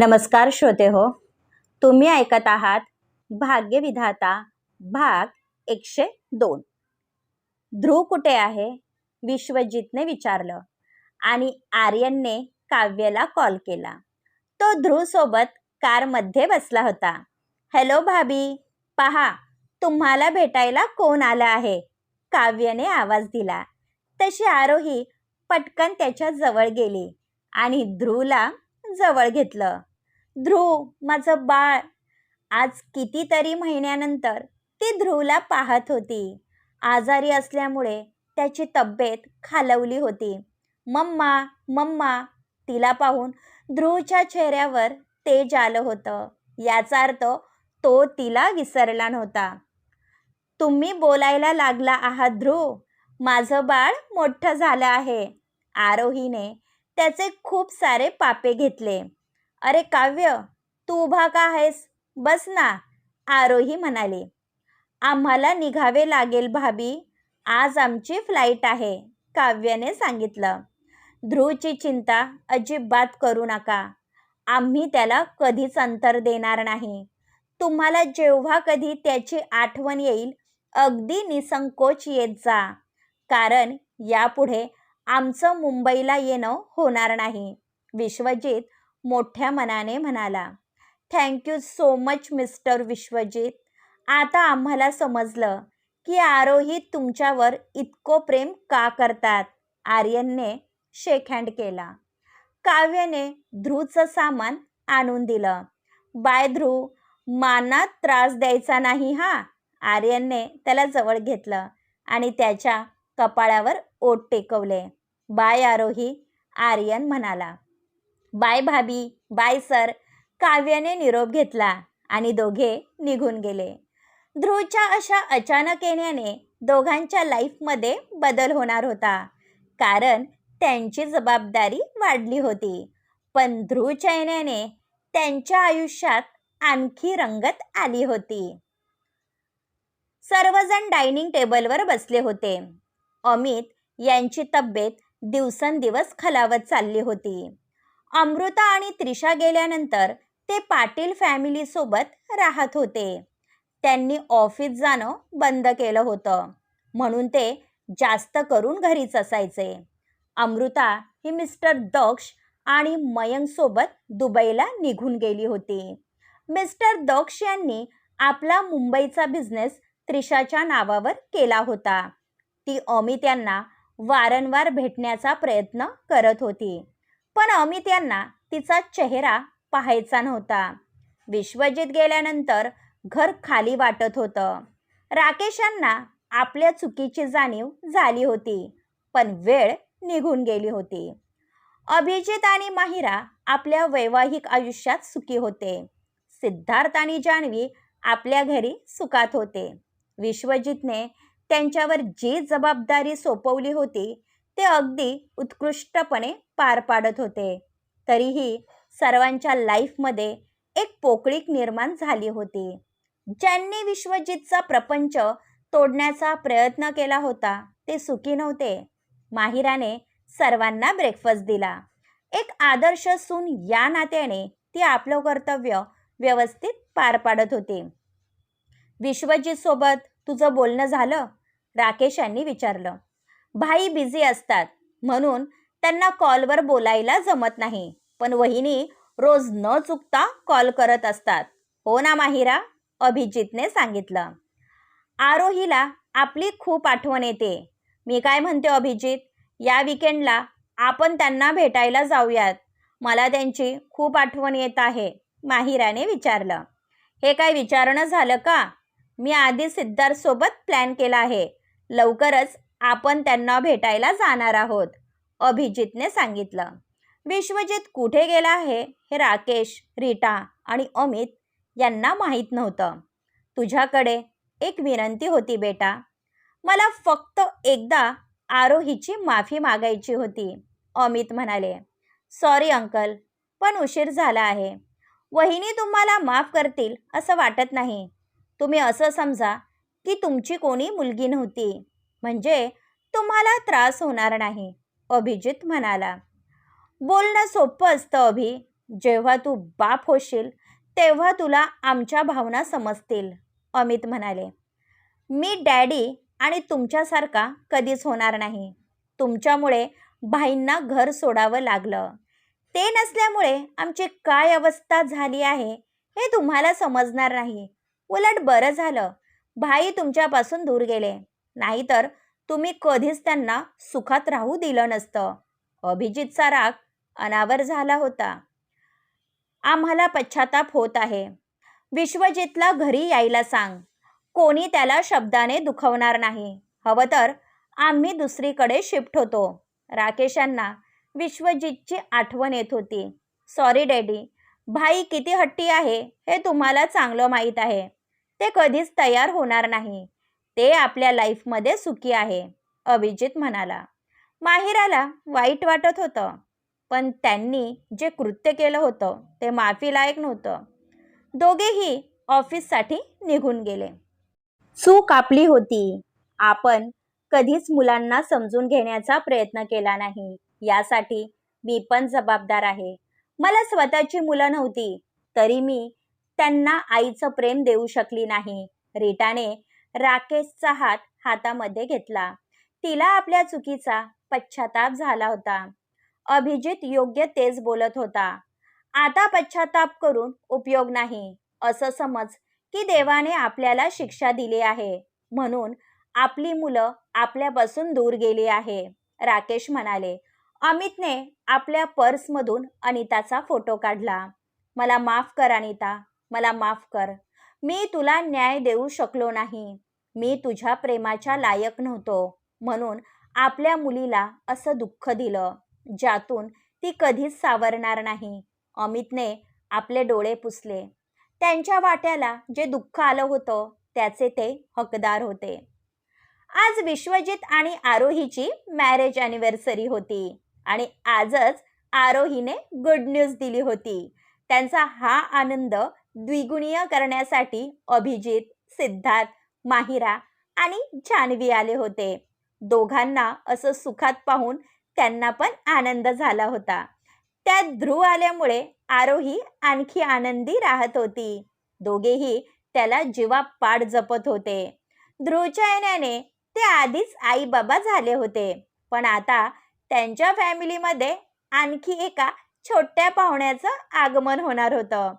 नमस्कार श्रोते हो तुम्ही ऐकत आहात भाग्यविधाता भाग एकशे दोन. ध्रुव कुठे आहे? विश्वजितने विचारलं आणि आर्यनने काव्यला कॉल केला. तो ध्रुवसोबत कारमध्ये बसला होता. हॅलो भाभी पहा तुम्हाला भेटायला कोण आलं आहे? काव्याने आवाज दिला. तशी आरोही पटकन त्याच्याजवळ गेली आणि ध्रुवला जवळ घेतलं. ध्रुव माझं बाळ. आज कितीतरी महिन्यानंतर ती ध्रुवला पाहत होती. आजारी असल्यामुळे त्याची तब्येत खालवली होती. Mamma mamma. तिला पाहून ध्रुवच्या चेहऱ्यावर तेज आलं होतं. याचा अर्थ तो तिला विसरला नव्हता. तुम्ही बोलायला लागला आहात ध्रुव. माझं बाळ मोठं झालं आहे. आरोहीने त्याचे खूप सारे पापे घेतले. अरे काव्य तू उभा का आहेस? बस ना आरोही म्हणाले. आम्हाला निघावे लागेल भाभी. आज आमची फ्लाईट आहे काव्याने सांगितलं. ध्रुवची चिंता अजिबात करू नका. आम्ही त्याला कधीच अंतर देणार नाही. तुम्हाला जेव्हा कधी त्याची आठवण येईल अगदी निसंकोच येत जा. कारण यापुढे आमचं मुंबईला येणं होणार नाही. विश्वजित मोठ्या मनाने म्हणाला. Thank you so much mister Vishwajit. आता आम्हाला समजलं की आरोही तुमच्यावर इतकं प्रेम का करतात? आर्यनने शेक हँड केला. काव्याने ध्रुवचं सामान आणून दिलं. बाय ध्रुव माना त्रास द्यायचा नाही हा? आर्यनने त्याला जवळ घेतलं आणि त्याच्या कपाळावर ओट टेकवले. बाय आरोही आर्यन म्हणाला. बाय भाभी बाय सर काव्याने निरोप घेतला आणि दोघे निघून गेले. ध्रुवच्या अशा अचानक येण्याने दोघांच्या लाईफमध्ये बदल होणार होता. कारण त्यांची जबाबदारी वाढली होती. पण ध्रुवच्या येण्याने त्यांच्या आयुष्यात आणखी रंगत आली होती. सर्वजण डायनिंग टेबलवर बसले होते. अमित यांची तब्येत दिवसेंदिवस खालावत चालली होती. अमृता आणि त्रिशा गेल्यानंतर ते पाटील फॅमिलीसोबत राहत होते. त्यांनी ऑफिस जाणं बंद केलं होतं. म्हणून ते जास्त करून घरीच असायचे. अमृता ही मिस्टर दक्ष आणि मयंकसोबत दुबईला निघून गेली होती. मिस्टर दक्ष यांनी आपला मुंबईचा बिझनेस त्रिशाच्या नावावर केला होता. ती अमित यांना वारंवार भेटण्याचा प्रयत्न करत होती. पण अमित यांना तिचा चेहरा पाहायचा नव्हता. विश्वजित गेल्यानंतर घर खाली वाटत होतं. राकेश यांना आपल्या चुकीची जाणीव झाली होती पण वेळ निघून गेली होती. अभिजित आणि माहिरा आपल्या वैवाहिक आयुष्यात सुखी होते. सिद्धार्थ आणि जान्हवी आपल्या घरी सुखात होते. विश्वजितने त्यांच्यावर जी जबाबदारी सोपवली होती ते अगदी उत्कृष्टपणे पार पाडत होते. तरीही सर्वांच्या लाईफमध्ये एक पोकळीक निर्माण झाली होती. ज्यांनी विश्वजितचा प्रपंच तोडण्याचा प्रयत्न केला होता ते सुखी नव्हते. माहिराने सर्वांना ब्रेकफास्ट दिला. एक आदर्श सून या नात्याने ती आपलं कर्तव्य व्यवस्थित पार पाडत होती. विश्वजीत सोबत तुझं बोलणं झालं? राकेश यांनी विचारलं. भाई बिझी असतात म्हणून त्यांना कॉलवर बोलायला जमत नाही. पण वहिनी रोज न चुकता कॉल करत असतात. हो ना माहिरा? अभिजितने सांगितलं. आरोहीला आपली खूप आठवण येते. मी काय म्हणते अभिजित या विकेंडला आपण त्यांना भेटायला जाऊयात. मला त्यांची खूप आठवण येत आहे माहिराने विचारलं. हे काय विचारणं झालं का? मी आधी सिद्धार्थसोबत प्लॅन केला आहे. लवकरच आपण त्यांना भेटायला जाणार आहोत अभिजितने सांगितलं. विश्वजित कुठे गेला आहे हे राकेश रीटा आणि अमित यांना माहीत नव्हतं. तुझ्याकडे एक विनंती होती बेटा. मला फक्त एकदा आरोहीची माफी मागायची होती अमित म्हणाले. सॉरी अंकल पण उशीर झाला आहे. वहिनी तुम्हाला माफ करतील असं वाटत नाही. तुम्ही असं समजा की तुमची कोणी मुलगी नव्हती. म्हणजे तुम्हाला त्रास होणार नाही अभिजित म्हणाला. बोलणं सोपं असतं अभि. जेव्हा तू बाप होशील तेव्हा तुला आमच्या भावना समजतील अमित म्हणाले. मी डॅडी आणि तुमच्यासारखा कधीच होणार नाही. तुमच्यामुळे भाईंना घर सोडावं लागलं. ते नसल्यामुळे आमची काय अवस्था झाली आहे हे तुम्हाला समजणार नाही. उलट बरं झालं. भाई तुमच्यापासून दूर गेले. नाहीतर तुम्ही कधीच त्यांना सुखात राहू दिलं नसतं. अभिजितचा राग अनावर झाला होता. आम्हाला पश्चाताप होत आहे. विश्वजितला घरी यायला सांग. कोणी त्याला शब्दाने दुखवणार नाही. हवं तर आम्ही दुसरीकडे शिफ्ट होतो. राकेशांना विश्वजितची आठवण येत होती. Sorry daddy. भाई किती हट्टी आहे हे तुम्हाला चांगलं माहीत आहे. ते कधीच तयार होणार नाही. ते आपल्या लाईफमध्ये सुखी आहे अभिजित म्हणाला. माहिराला वाईट वाटत होतं पण त्यांनी जे कृत्य केलं होतं ते माफीलायक नव्हतं. दोघेही ऑफिससाठी निघून गेले. चूक आपली होती. आपण कधीच मुलांना समजून घेण्याचा प्रयत्न केला नाही. यासाठी मी पण जबाबदार आहे. मला स्वतःची मुलं नव्हती तरी मी त्यांना आईचं प्रेम देऊ शकली नाही. रीटाने राकेशचा हात हातामध्ये घेतला. तिला आपल्या चुकीचा पश्चाताप झाला होता. अभिजित योग्य तेच बोलत होता. आता पश्चाताप करून उपयोग नाही. असं समज की देवाने आपल्याला शिक्षा दिली आहे. म्हणून आपली मुलं आपल्यापासून दूर गेली आहे. राकेश म्हणाले अमितने आपल्या पर्समधून अनिताचा फोटो काढला. मला माफ कर अनिता. मला माफ कर. मी तुला न्याय देऊ शकलो नाही. मी तुझ्या प्रेमाच्या लायक नव्हतो. म्हणून आपल्या मुलीला असं दुःख दिलं ज्यातून ती कधीच सावरणार नाही. अमितने आपले डोळे पुसले. त्यांच्या वाट्याला जे दुःख आलं होतं त्याचे ते हकदार होते. आज विश्वजित आणि आरोहीची मॅरेज अॅनिव्हर्सरी होती आणि आजच आरोहीने गुड न्यूज दिली होती. त्यांचा हा आनंद द्विगुणीय करण्यासाठी अभिजित सिद्धार्थ माहिरा आणि जान्हवी आले होते. दोघांना असं सुखात पाहून त्यांना पण आनंद झाला होता. त्यात ध्रुव आल्यामुळे आरोही आणखी आनंदी राहत होती. दोघेही त्याला जीवा पाड जपत होते. ध्रुवच्या येण्याने ते आधीच आई बाबा झाले होते. पण आता त्यांच्या फॅमिलीमध्ये आणखी एका छोट्या पाहुण्याचं आगमन होणार होतं.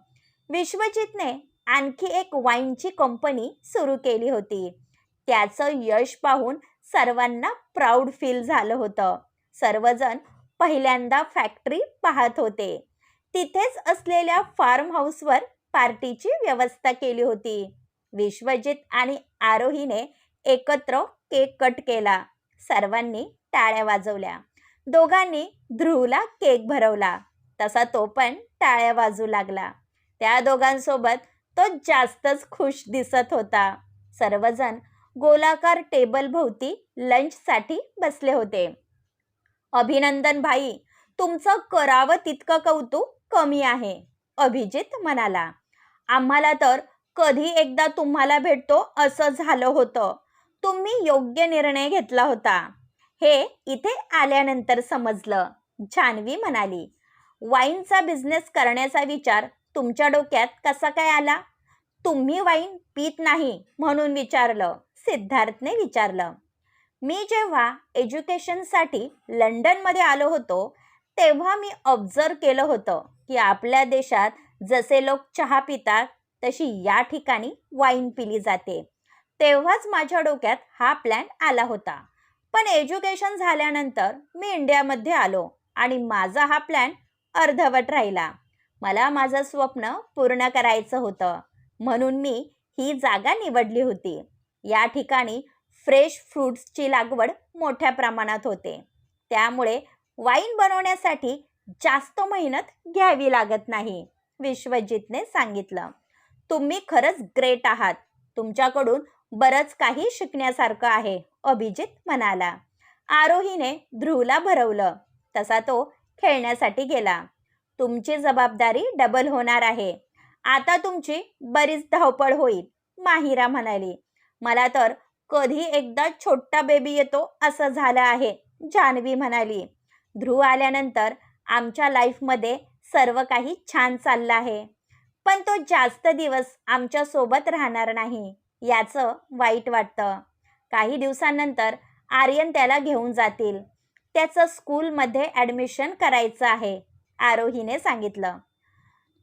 विश्वजितने आणखी एक वाईनची कंपनी सुरू केली होती. त्याचं यश पाहून सर्वांना प्राऊड फील झालं होतं. सर्वजण पहिल्यांदा फॅक्टरी पाहत होते. तिथेच असलेल्या फार्म हाऊसवर पार्टीची व्यवस्था केली होती. विश्वजित आणि आरोहीने एकत्र केक कट केला. सर्वांनी टाळ्या वाजवल्या. दोघांनी ध्रुवला केक भरवला. तसा तो पण टाळ्या वाजू लागला. त्या दोघांसोबत तो जास्तच खुश दिसत होता. सर्वजण गोलाकार टेबल भोवती लंचसाठी बसले होते. अभिनंदन भाई तुमचं करावं तितकं कौतुक कमी आहे अभिजित म्हणाला. आम्हाला तर कधी एकदा तुम्हाला भेटतो असं झालं होतं. तुम्ही योग्य निर्णय घेतला होता. हे इथे आल्यानंतर समजलं जान्हवी म्हणाली. वाईनचा बिझनेस करण्याचा विचार तुमच्या डोक्यात कसा काय आला? तुम्ही वाईन पित नाही म्हणून विचारलं. सिद्धार्थने विचारलं. मी जेव्हा एज्युकेशनसाठी लंडनमध्ये आलो होतो तेव्हा मी ऑब्झर्व केलं होतं की आपल्या देशात जसे लोक चहा पितात तशी या ठिकाणी वाईन पिली जाते. तेव्हाच माझ्या डोक्यात हा प्लॅन आला होता. पण एज्युकेशन झाल्यानंतर मी इंडियामध्ये आलो आणि माझा हा प्लॅन अर्धवट राहिला. मला माझं स्वप्न पूर्ण करायचं होतं. म्हणून मी ही जागा निवडली होती. या ठिकाणी फ्रेश फ्रूट्सची लागवड मोठ्या प्रमाणात होते. त्यामुळे वाईन बनवण्यासाठी जास्त मेहनत घ्यावी लागत नाही विश्वजितने सांगितलं. तुम्ही खरंच ग्रेट आहात. तुमच्याकडून बरंच काही शिकण्यासारखं आहे अभिजित म्हणाला. आरोहीने ध्रुवला भरवलं. तसा तो खेळण्यासाठी गेला. तुमची जबाबदारी डबल होणार आहे. आता तुमची बरीच धावपळ होईल माहिरा म्हणाली. मला तर कधी एकदा छोटा बेबी येतो असं झालं आहे जान्हवी म्हणाली. ध्रुव आल्यानंतर आमच्या लाईफमध्ये सर्व काही छान चाललं आहे. पण तो जास्त दिवस आमच्यासोबत राहणार नाही याचं वाईट वाटतं. काही दिवसांनंतर आर्यन त्याला घेऊन जातील. त्याचं स्कूलमध्ये ॲडमिशन करायचं आहे. आरोहीने सांगितलं.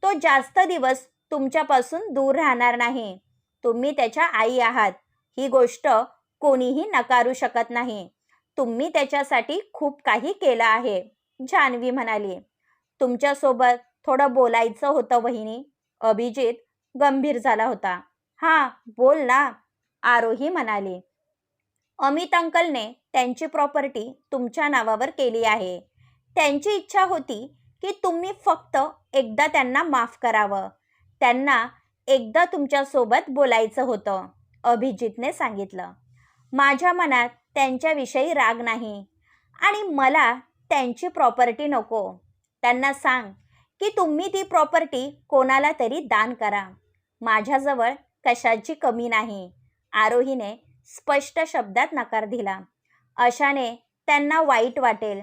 तो जास्त दिवस तुमच्यापासून दूर राहणार नाही. तुम्ही त्याच्या आई आहात. ही गोष्ट कोणीही नकारू शकत नाही. तुम्ही त्याच्यासाठी खूप काही केलं आहे. जान्हवी म्हणाली. तुमच्यासोबत थोडं बोलायचं होतं वहिनी. अभिजित गंभीर झाला होता. हां बोल ना. आरोही म्हणाली. अमित अंकलने त्यांची प्रॉपर्टी तुमच्या नावावर केली आहे. त्यांची इच्छा होती की तुम्ही फक्त एकदा त्यांना माफ करावं. त्यांना एकदा तुमच्यासोबत बोलायचं होतं अभिजितने सांगितलं. माझ्या मनात त्यांच्याविषयी राग नाही आणि मला त्यांची प्रॉपर्टी नको. त्यांना सांग की तुम्ही ती प्रॉपर्टी कोणाला तरी दान करा. माझ्याजवळ कशाची कमी नाही आरोहीने स्पष्ट शब्दात नकार दिला. अशाने त्यांना वाईट वाटेल.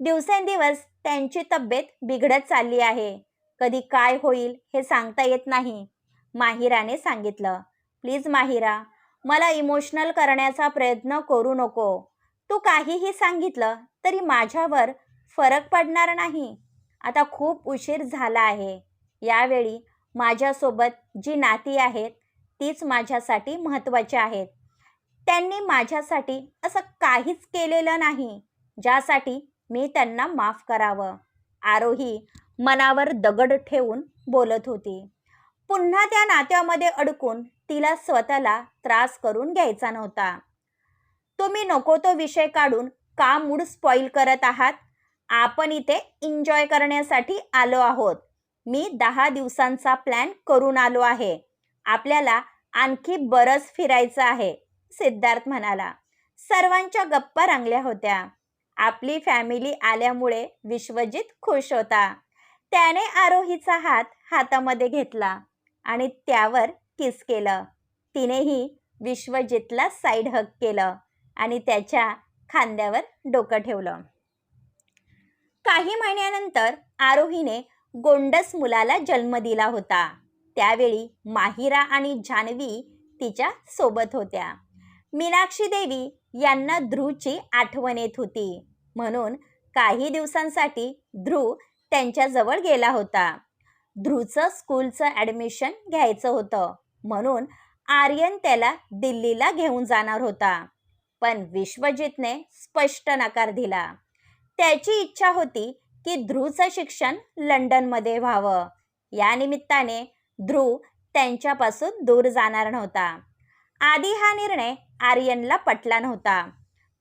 दिवसेंदिवस त्यांची तब्येत बिघडत चालली आहे. कधी काय होईल हे सांगता येत नाही. माहिराने सांगितलं प्लीज माहिरा मला इमोशनल करण्याचा प्रयत्न करू नको. तू काहीही सांगितलं तरी माझ्यावर फरक पडणार नाही. आता खूप उशीर झाला आहे. यावेळी माझ्यासोबत जी नाती आहेत तीच माझ्यासाठी महत्त्वाची आहेत. त्यांनी माझ्यासाठी असं काहीच केलेलं नाही. ज्यासाठी मी त्यांना माफ करावं. आरोही मनावर दगड ठेवून बोलत होती. पुन्हा त्या नात्यामध्ये अडकून तिला स्वतःला त्रास करून घ्यायचा नव्हता. तुम्ही नको तो विषय काढून का मूड स्पॉईल करत आहात? आपण इथे एन्जॉय करण्यासाठी आलो आहोत. मी दहा दिवसांचा प्लॅन करून आलो आहे. आपल्याला आणखी बरंच फिरायचं आहे सिद्धार्थ म्हणाला. सर्वांच्या गप्पा रंगल्या होत्या. आपली फॅमिली आल्यामुळे विश्वजित खुश होता. त्याने आरोहीचा हात हातामध्ये घेतला आणि त्यावर किस केलं. तिनेही विश्वजितला साईड हक केलं आणि त्याच्या खांद्यावर डोकं ठेवलं. काही महिन्यानंतर आरोहीने गोंडस मुलाला जन्म दिला होता. त्यावेळी माहिरा आणि जान्हवी तिच्या सोबत होत्या. मीनाक्षी देवी यांना ध्रुवची आठवण येत होती. म्हणून काही दिवसांसाठी ध्रुव त्यांच्याजवळ गेला होता. ध्रुवचं स्कूलचं ॲडमिशन घ्यायचं होतं. म्हणून आर्यन त्याला दिल्लीला घेऊन जाणार होता. पण विश्वजितने स्पष्ट नकार दिला. त्याची इच्छा होती की ध्रुवचं शिक्षण लंडनमध्ये व्हावं. या निमित्ताने ध्रुव त्यांच्यापासून दूर जाणार नव्हता. आधी हा निर्णय आर्यनला पटला नव्हता.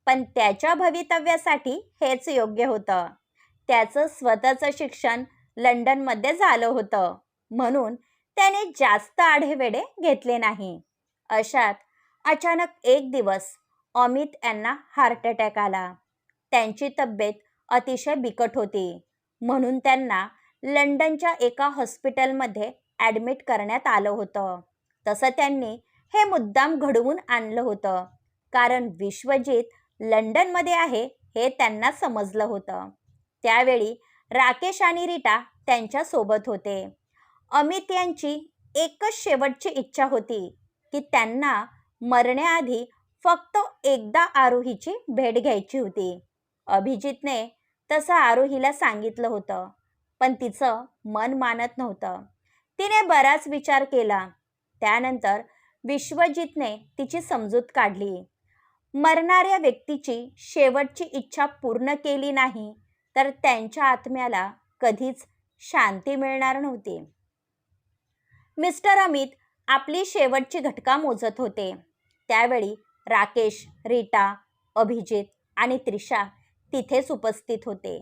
पण त्याच्या भवितव्यासाठी हेच योग्य होतं. त्याचं स्वतःचं शिक्षण लंडनमध्ये झालं होतं. म्हणून त्याने जास्त आढेवेडे घेतले नाही. अशात अचानक एक दिवस अमित यांना हार्ट अटॅक आला. त्यांची तब्येत अतिशय बिकट होती. म्हणून त्यांना लंडनच्या एका हॉस्पिटलमध्ये ॲडमिट करण्यात आलं होतं. तसं त्यांनी हे मुद्दाम घडवून आणलं होतं. कारण विश्वजित लंडनमध्ये आहे हे त्यांना समजलं होतं. त्यावेळी राकेश आणि रीटा त्यांच्यासोबत होते. अमित यांची एकच शेवटची इच्छा होती की त्यांना मरण्याआधी फक्त एकदा आरोहीची भेट घ्यायची होती. अभिजितने तसं आरोहीला सांगितलं होतं पण तिचं मन मानत नव्हतं. तिने बराच विचार केला. त्यानंतर विश्वजितने तिची समजूत काढली. मरणाऱ्या व्यक्तीची शेवटची इच्छा पूर्ण केली नाही तर त्यांच्या आत्म्याला कधीच शांती मिळणार नव्हती. मिस्टर अमित आपली शेवटची घटका मोजत होते. त्यावेळी राकेश रीटा अभिजित आणि त्रिशा तिथेच उपस्थित होते.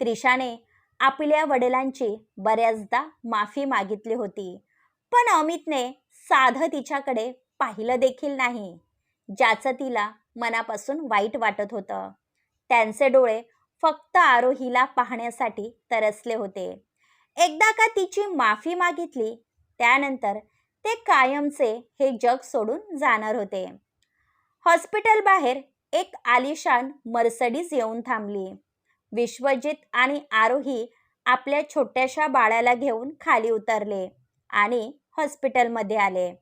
त्रिशाने आपल्या वडिलांची बऱ्याचदा माफी मागितली होती पण अमितने साधं तिच्याकडे पाहिलं देखील नाही. ज्याचं तिला मनापासून वाईट वाटत होतं. त्यांचे डोळे फक्त आरोहीला पाहण्यासाठी तरसले होते. एकदा का तिची माफी मागितली त्यानंतर ते कायमचे हे जग सोडून जाणार होते. हॉस्पिटल बाहेर एक आलिशान मर्सडीज येऊन थांबली. विश्वजित आणि आरोही आपल्या छोट्याशा बाळाला घेऊन खाली उतरले आणि हॉस्पिटलमध्ये आले.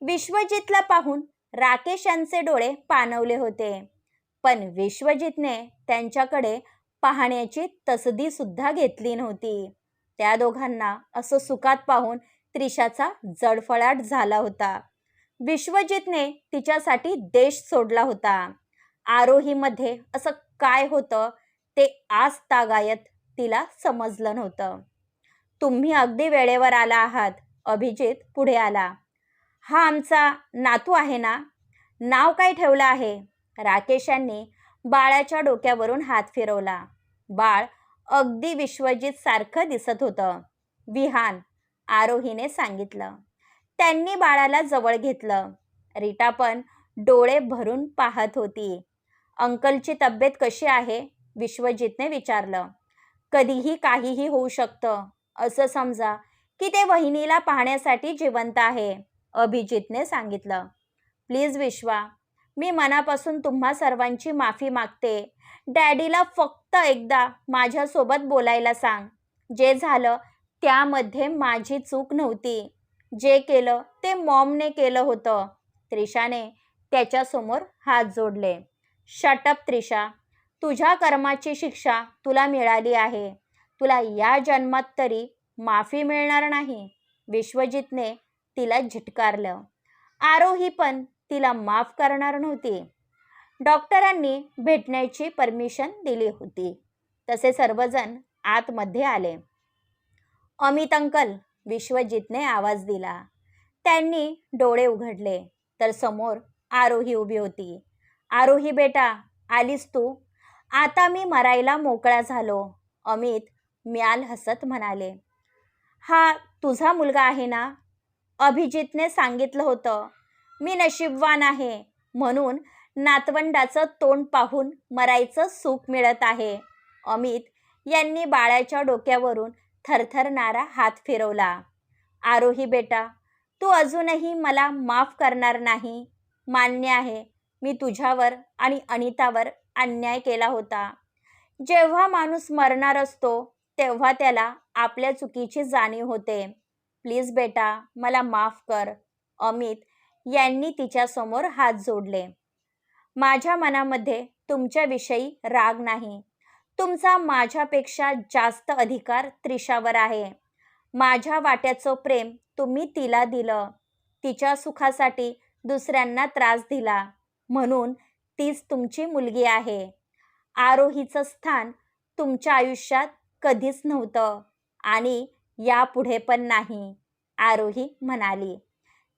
विश्वजितला पाहून राकेश यांचे डोळे पाणवले होते. पण विश्वजितने त्यांच्याकडे पाहण्याची तसदी सुद्धा घेतली नव्हती. त्या दोघांना असं सुखात पाहून त्रिशाचा जडफळाट झाला होता. विश्वजितने तिच्यासाठी देश सोडला होता. आरोहीमध्ये असं काय होतं ते आज तागायत तिला समजलं नव्हतं. तुम्ही अगदी वेळेवर आला आहात. अभिजित पुढे आला. हा आमचा नातू आहे ना नाव काय ठेवलं आहे? राकेश यांनी बाळाच्या डोक्यावरून हात फिरवला. बाळ अगदी विश्वजित सारखं दिसत होतं. विहान आरोहीने सांगितलं. त्यांनी बाळाला जवळ घेतलं. रीटा पण डोळे भरून पाहत होती. अंकलची तब्येत कशी आहे? विश्वजितने विचारलं. कधीही काहीही होऊ शकतं. असं समजा की ते वहिनीला पाहण्यासाठी जिवंत आहे. अभिजितने सांगितलं. प्लीज विश्वा मी मनापासून तुम्हा सर्वांची माफी मागते. डॅडीला फक्त एकदा माझ्यासोबत बोलायला सांग. जे झालं त्यामध्ये माझी चूक नव्हती. जे केलं ते मॉमने केलं होतं. त्रिशाने त्याच्यासमोर हात जोडले. Shut up Trisha. तुझ्या कर्माची शिक्षा तुला मिळाली आहे. तुला या जन्मात तरी माफी मिळणार नाही. विश्वजितने तिला झिटकारलं. आरोही पण तिला माफ करणार नव्हती. डॉक्टरांनी भेटण्याची परमिशन दिली होती. तसे सर्वजण आतमध्ये आले. अमित अंकल विश्वजितने आवाज दिला. त्यांनी डोळे उघडले. तर समोर आरोही उभी होती. आरोही बेटा आलीस तू? आता मी मरायला मोकळा झालो. अमित म्याल हसत म्हणाले. हा तुझा मुलगा आहे ना? अभिजितने सांगितलं होतं मी नशीबवान आहे म्हणून नातवंडाचं तोंड पाहून मरायचं सुख मिळत आहे. अमित यांनी बाळाच्या डोक्यावरून थरथरणारा हात फिरवला. आरोही बेटा तू अजूनही मला माफ करणार नाही. मान्य आहे मी तुझ्यावर आणि अनितावर अन्याय केला होता. जेव्हा माणूस मरणार असतो तेव्हा त्याला आपल्या चुकीची जाणीव होते. प्लीज बेटा मला माफ कर. अमित यांनी तिच्यासमोर हात जोडले. माझ्या मनामध्ये तुमच्याविषयी राग नाही. तुमचा माझ्यापेक्षा जास्त अधिकार त्रिशावर आहे. माझ्या वाट्याचं प्रेम तुम्ही तिला दिलं. तिच्या सुखासाठी दुसऱ्यांना त्रास दिला. म्हणून तीच तुमची मुलगी आहे. आरोहीचं स्थान तुमच्या आयुष्यात कधीच नव्हतं. आणि यापुढे पण नाही आरोही म्हणाली.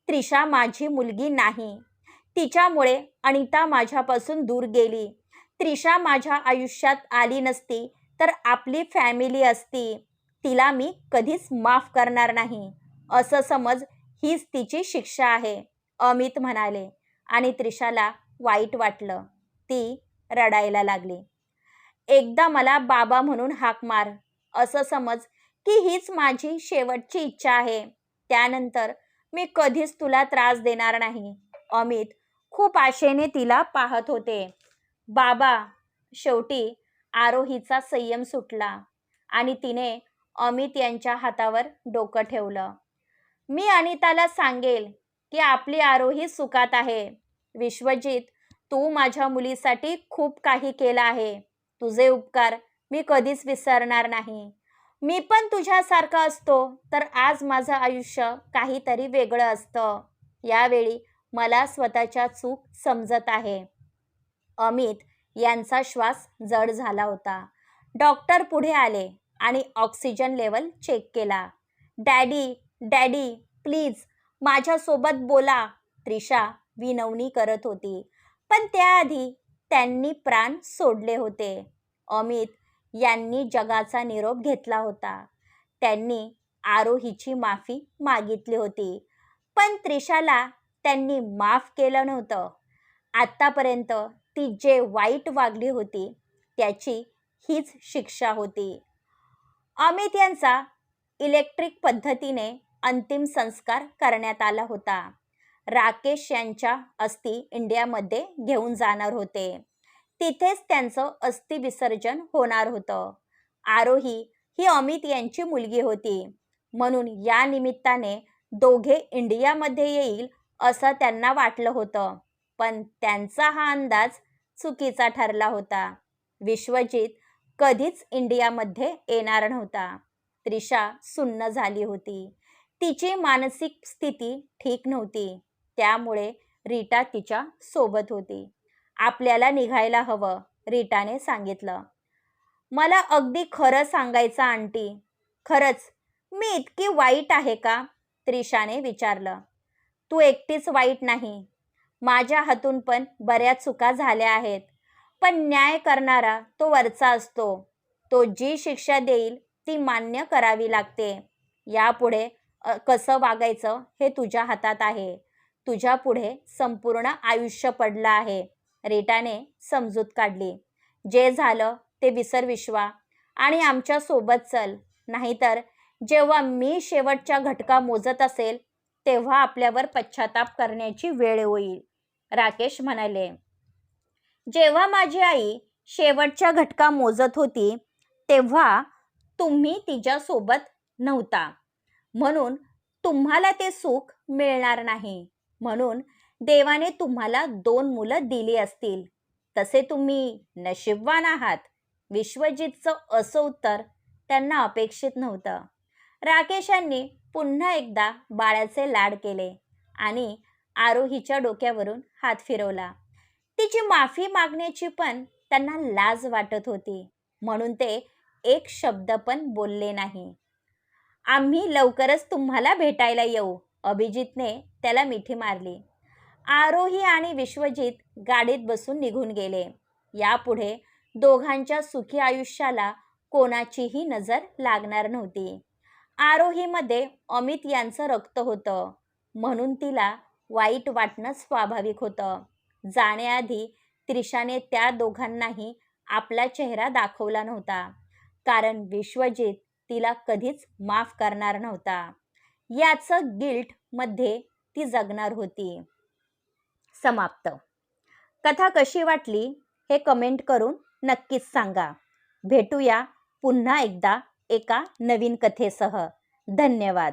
त्रिशा माझी मुलगी नाही. तिच्यामुळे अनिता माझ्यापासून दूर गेली. त्रिशा माझ्या आयुष्यात आली नसती तर आपली फॅमिली असती. तिला मी कधीच माफ करणार नाही. असं समज हीच तिची शिक्षा आहे अमित म्हणाले. आणि त्रिशाला वाईट वाटलं. ती रडायला लागली. एकदा मला बाबा म्हणून हाक मार. असं समज की हीच माझी शेवटची इच्छा आहे. त्यानंतर मी कधीच तुला त्रास देणार नाही. अमित खूप आशेने तिला पाहत होते. बाबा शेवटी आरोहीचा संयम सुटला आणि तिने अमित यांच्या हातावर डोकं ठेवलं. मी अनिताला सांगेल की आपली आरोही सुखात आहे. विश्वजित तू माझ्या मुलीसाठी खूप काही केलं आहे. तुझे उपकार मी कधीच विसरणार नाही. मी पण तुझ्यासारखा असतो तर आज माझं आयुष्य काहीतरी वेगळं असतं. यावेळी मला स्वतःच्या चूक समजत आहे. अमित यांचा श्वास जड झाला होता. डॉक्टर पुढे आले आणि ऑक्सिजन लेवल चेक केला. डॅडी डॅडी प्लीज माझ्यासोबत बोला त्रिशा विनवणी करत होती. पण त्याआधी त्यांनी प्राण सोडले होते. अमित यांनी जगाचा निरोप घेतला होता. त्यांनी आरोहीची माफी मागितली होती. पण त्रिशाला त्यांनी माफ केलं नव्हतं. आत्तापर्यंत ती जे वाईट वागली होती त्याची हीच शिक्षा होती. अमित यांचा इलेक्ट्रिक पद्धतीने अंतिम संस्कार करण्यात आला होता. राकेश यांच्या अस्थि इंडियामध्ये घेऊन जाणार होते. तिथेच त्यांचं अस्थि विसर्जन होणार होतं. आरोही ही अमित यांची मुलगी होती. म्हणून या निमित्ताने दोघे इंडियामध्ये येईल असं त्यांना वाटलं होतं. पण त्यांचा हा अंदाज चुकीचा ठरला होता. विश्वजित कधीच इंडियामध्ये येणार नव्हता. त्रिशा सुन्न झाली होती. तिची मानसिक स्थिती ठीक नव्हती. त्यामुळे रीटा तिच्या सोबत होती. आपल्याला निघायला हवं रीटाने सांगितलं. मला अगदी खरं सांगायचं आंटी. खरंच मी इतकी वाईट आहे का? त्रिशाने विचारलं. तू एकटीच वाईट नाही. माझ्या हातून पण बऱ्याच चुका झाल्या आहेत. पण न्याय करणारा तो वरचा असतो. तो जी शिक्षा देईल ती मान्य करावी लागते. यापुढे कसं वागायचं हे तुझ्या हातात आहे. तुझ्या पुढे संपूर्ण आयुष्य पडलं आहे. रेटाने समजूत काढली. जे झालं ते विसर विश्वा. आणि आमच्यासोबत चल. नाहीतर जेव्हा मी शेवटच्या घटका मोजत असेल तेव्हा आपल्यावर पश्चाताप करण्याची वेळ होईल राकेश म्हणाले. जेव्हा माझी आई शेवटच्या घटका मोजत होती तेव्हा तुम्ही तिच्यासोबत नव्हता. म्हणून तुम्हाला ते सुख मिळणार नाही. म्हणून देवाने तुम्हाला दोन मुलं दिली असतील. तसे तुम्ही नशीबवान आहात. विश्वजितचं असं उत्तर त्यांना अपेक्षित नव्हतं. राकेश यांनी पुन्हा एकदा बाळाचे लाड केले आणि आरोहीच्या डोक्यावरून हात फिरवला. तिची माफी मागण्याची पण त्यांना लाज वाटत होती. म्हणून ते एक शब्द पण बोलले नाही. आम्ही लवकरच तुम्हाला भेटायला येऊ अभिजितने त्याला मिठी मारली. आरोही आणि विश्वजित गाडीत बसून निघून गेले. यापुढे दोघांच्या सुखी आयुष्याला कोणाचीही नजर लागणार नव्हती. आरोहीमध्ये अमित यांचं रक्त होतं. म्हणून तिला वाईट वाटणं स्वाभाविक होतं. जाण्याआधी त्रिशाने त्या दोघांनाही आपला चेहरा दाखवला नव्हता. कारण विश्वजित तिला कधीच माफ करणार नव्हता. याचं गिल्टमध्ये ती जगणार होती. समाप्त. कथा कशी वाटली हे कमेंट करून नक्कीच सांगा. भेटूया पुन्हा एकदा एका नवीन कथेसह. धन्यवाद.